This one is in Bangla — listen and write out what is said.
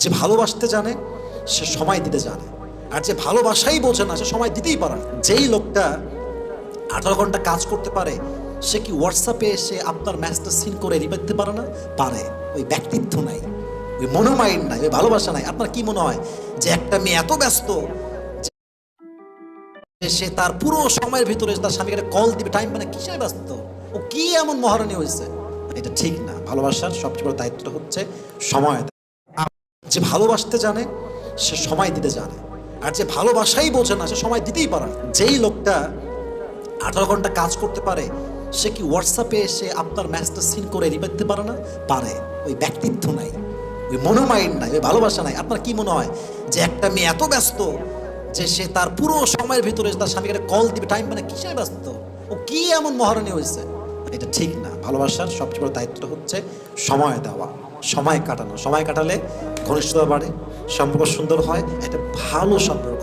যে ভালোবাসতে জানে, সে সময় দিতে জানে। আর যে ভালোবাসাই বোঝে না, সে সময় দিতেই পারে না। যেই লোকটা আঠারো ঘণ্টা কাজ করতে পারে, সে কি হোয়াটসঅ্যাপে এসে আপনার ম্যাচটা সিন করে রিপ্লাই দিতে পারে না? পারে। ওই ব্যক্তিত্ব নাই। ওই মনোমাইন্ড নাই, ওই ভালোবাসা নাই। আপনার কি মনে হয় যে একটা মেয়ে এত ব্যস্ত সে তার পুরো সময়ের ভিতরে তার স্বামীকে কল দিবে টাইম মানে কিসে ব্যস্ত? ও কি এমন মহারানী হয়েছে? এটা ঠিক না। ভালোবাসার সবচেয়ে বড় দায়িত্বটা হচ্ছে সময়। যে ভালোবাসতে জানে, সে সময় দিতে জানে। আর যে ভালোবাসাই বোঝে না, সে সময় দিতেই পারে না। যেই লোকটা আঠারো ঘণ্টা কাজ করতে পারে, সে কি হোয়াটসঅ্যাপে এসে আপনার ম্যাচটা সিন করে রিপ্লাই দিতে পারে না? পারে। ওই ব্যক্তিত্ব নাই। ওই মনোমাইন্ড নাই, ওই ভালোবাসা নাই। আপনার কি মনে হয় যে একটা মেয়ে এত ব্যস্ত যে সে তার পুরো সময়ের ভিতরে তার স্বামীকে কল দিবে টাইম মানে কিসে ব্যস্ত? ও কি এমন মহারণী হয়েছে? এটা ঠিক না। ভালোবাসার সবচেয়ে বড় দায়িত্বটা হচ্ছে সময় দেওয়া। সময় কাটানো। সময় কাটালে ঘনিষ্ঠতা বাড়ে সম্পর্ক সুন্দর হয় একটা ভালো সম্পর্ক।